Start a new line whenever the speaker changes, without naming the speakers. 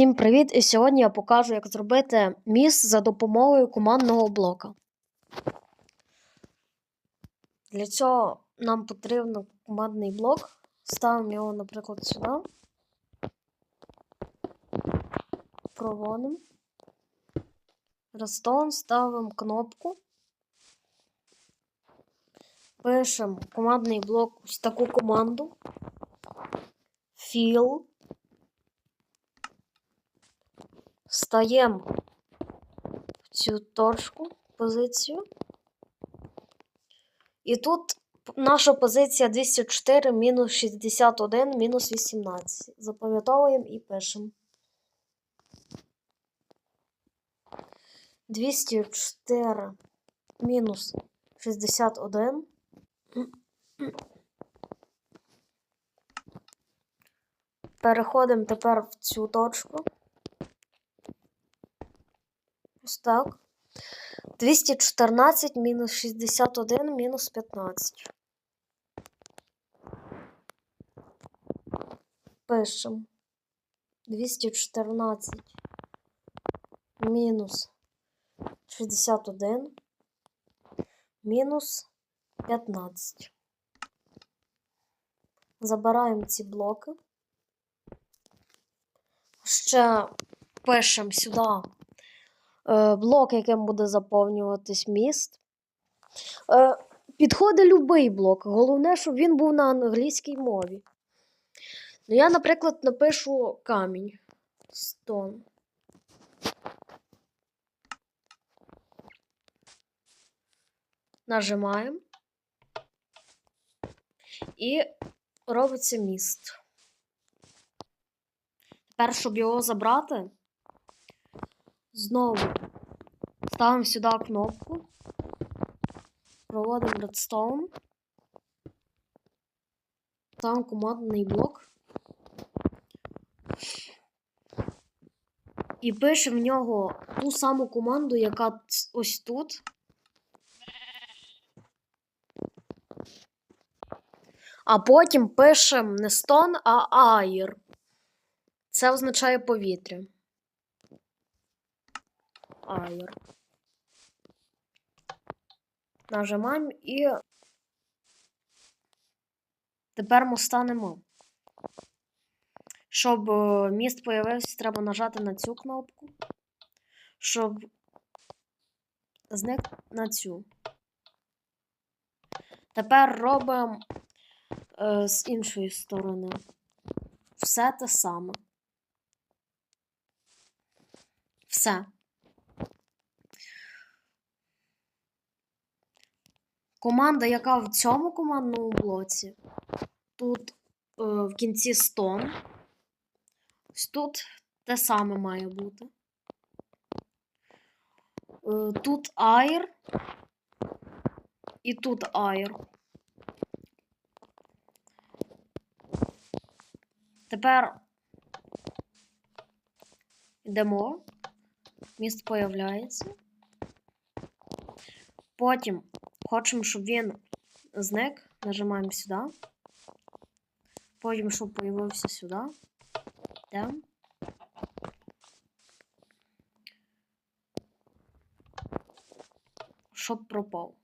Всім привіт! І сьогодні я покажу, як зробити міст за допомогою командного блока. Для цього нам потрібен командний блок. Ставимо його, наприклад, сюди. Проводимо. Redstone, ставимо кнопку. Пишемо командний блок ось таку команду. Fill. Стаємо в цю точку, позицію. І тут наша позиція 204 мінус 61 мінус 18. Запам'ятовуємо і пишемо. 204 мінус 61. Переходимо тепер в цю точку. Ось так. 214 мінус 61 мінус 15. Пишемо. 214 мінус 61 мінус 15. Забираємо ці блоки. Ще пишемо сюди блок, яким буде заповнюватись міст. Е, Підходить будь-який блок. Головне, щоб він був на англійській мові. Ну, я, наприклад, напишу камінь. Stone. Нажимаємо. І робиться міст. Тепер, щоб його забрати, знову ставимо сюди кнопку. Проводимо редстоун. Ставимо командний блок. І пишемо в нього ту саму команду, яка ось тут. А потім пишемо не стон, а аїр. Це означає повітря. Аїр. Нажимаємо і тепер ми станемо. Щоб е, міст появився, треба нажати на цю кнопку. Щоб зник на цю. Тепер робимо е, з іншої сторони. Все те саме. Все. Команда, яка в цьому командному блоці, тут е, в кінці стон. Ось тут те саме має бути. Е, тут air. І тут air. Тепер йдемо. Міст появляється. Потім хочемо, щоб він зник. Нажимаємо сюди. Потім, щоб появився сюди. Йдемо. Щоб пропав.